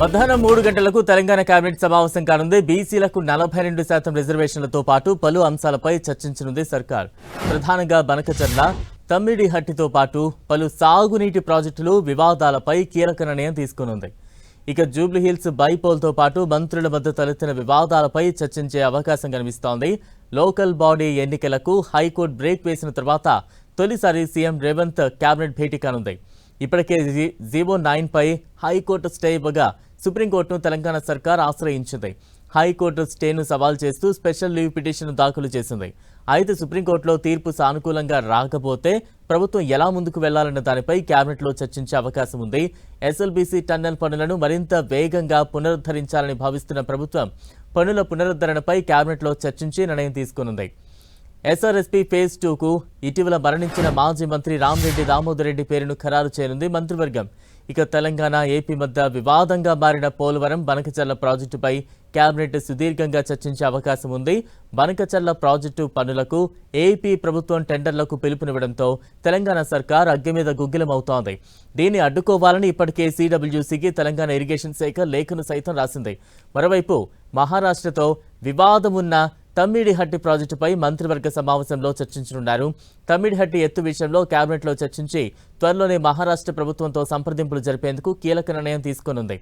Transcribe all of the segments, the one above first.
మధ్యాహ్నం మూడు గంటలకు తెలంగాణ కేబినెట్ సమావేశం కానుంది. బీసీలకు నలభై రెండు శాతం రిజర్వేషన్లతో పాటు పలు అంశాలపై చర్చించనుంది సర్కార్. ప్రధానంగా బనకచర్ల తమ్మిడిహట్టితో పాటు పలు సాగునీటి ప్రాజెక్టులు వివాదాలపై కీలక నిర్ణయం తీసుకునుంది. ఇక జూబ్లీహిల్స్ బైపోల్తో పాటు మంత్రుల మధ్య తలెత్తిన వివాదాలపై చర్చించే అవకాశం కనిపిస్తోంది. లోకల్ బాడీ ఎన్నికలకు హైకోర్టు బ్రేక్ వేసిన తర్వాత తొలిసారి సీఎం రేవంత్ కేబినెట్ భేటీ కానుంది. ఇప్పటికే జీ- జీవో నైన్పై హైకోర్టు స్టే ఇవ్వగా సుప్రీంకోర్టును తెలంగాణ సర్కార్ ఆశ్రయించింది. హైకోర్టు స్టేను సవాల్ చేస్తూ స్పెషల్ లీవ్ పిటిషన్ దాఖలు చేసింది. అయితే సుప్రీంకోర్టులో తీర్పు సానుకూలంగా రాకపోతే ప్రభుత్వం ఎలా ముందుకు వెళ్ళాలన్న దానిపై కేబినెట్లో చర్చించే అవకాశం ఉంది. ఎస్ఎల్బీసీ టన్నెల్ పనులను మరింత వేగంగా పునరుద్ధరించాలని భావిస్తున్న ప్రభుత్వం పనుల పునరుద్ధరణపై కేబినెట్లో చర్చించి నిర్ణయం తీసుకునుంది. ఎస్ఆర్ఎస్పీ ఫేజ్ టూకు ఇటీవల మరణించిన మాజీ మంత్రి రామరెడ్డి దామోదర్ రెడ్డి పేరును ఖరారు చేయనుంది మంత్రివర్గం. ఇక తెలంగాణ ఏపీ మధ్య వివాదంగా మారిన పోలవరం బనకచర్ల ప్రాజెక్టుపై కేబినెట్ సుదీర్ఘంగా చర్చించే అవకాశం ఉంది. బనకచర్ల ప్రాజెక్టు పనులకు ఏపీ ప్రభుత్వం టెండర్లకు పిలుపునివ్వడంతో తెలంగాణ సర్కార్ అగ్గి మీద గుగ్గిలమవుతోంది. దీన్ని అడ్డుకోవాలని ఇప్పటికే సీడబ్ల్యూసీకి తెలంగాణ ఇరిగేషన్ శాఖ లేఖను సైతం రాసింది. మరోవైపు మహారాష్ట్రతో వివాదమున్న తమ్మిడిహట్టి ప్రాజెక్టుపై మంత్రివర్గ సమావేశంలో చర్చించనున్నారు. తమ్మిడిహట్టి ఎత్తు విషయంలో కేబినెట్లో చర్చించి త్వరలోనే మహారాష్ట్ర ప్రభుత్వంతో సంప్రదింపులు జరిపేందుకు కీలక నిర్ణయం తీసుకునుంది.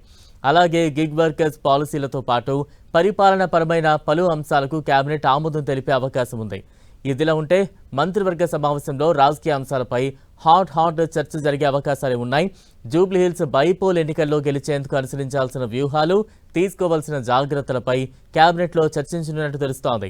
అలాగే గిగ్ వర్కర్స్ పాలసీలతో పాటు పరిపాలనపరమైన పలు అంశాలకు కేబినెట్ ఆమోదం తెలిపే అవకాశం ఉంది. ఇదిలా ఉంటే మంత్రివర్గ సమావేశంలో రాజకీయ అంశాలపై హాట్ హాట్ చర్చ జరిగే అవకాశాలు ఉన్నాయి. జూబ్లీహిల్స్ బైపోల్ ఎన్నికల్లో గెలిచేందుకు అనుసరించాల్సిన వ్యూహాలు తీసుకోవాల్సిన జాగ్రత్తలపై కేబినెట్లో చర్చించనున్నట్టు తెలుస్తోంది.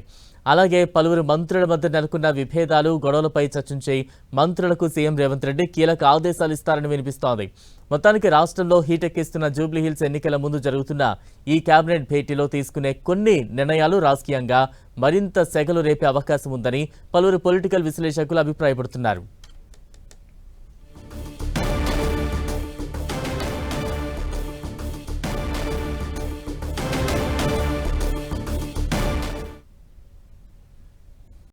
అలాగే పలువురు మంత్రుల మధ్య నెలకొన్న విభేదాలు గొడవలపై చర్చించి మంత్రులకు సీఎం రేవంత్ రెడ్డి కీలక ఆదేశాలు ఇస్తారని వినిపిస్తోంది. మొత్తానికి రాష్ట్రంలో హీటెక్కిస్తున్న జూబ్లీహిల్స్ ఎన్నికల ముందు జరుగుతున్న ఈ కేబినెట్ భేటీలో తీసుకునే కొన్ని నిర్ణయాలు రాజకీయంగా మరింత సెగలు రేపే అవకాశం ఉందని పలువురు పొలిటికల్ విశ్లేషకులు అభిప్రాయపడుతున్నారు.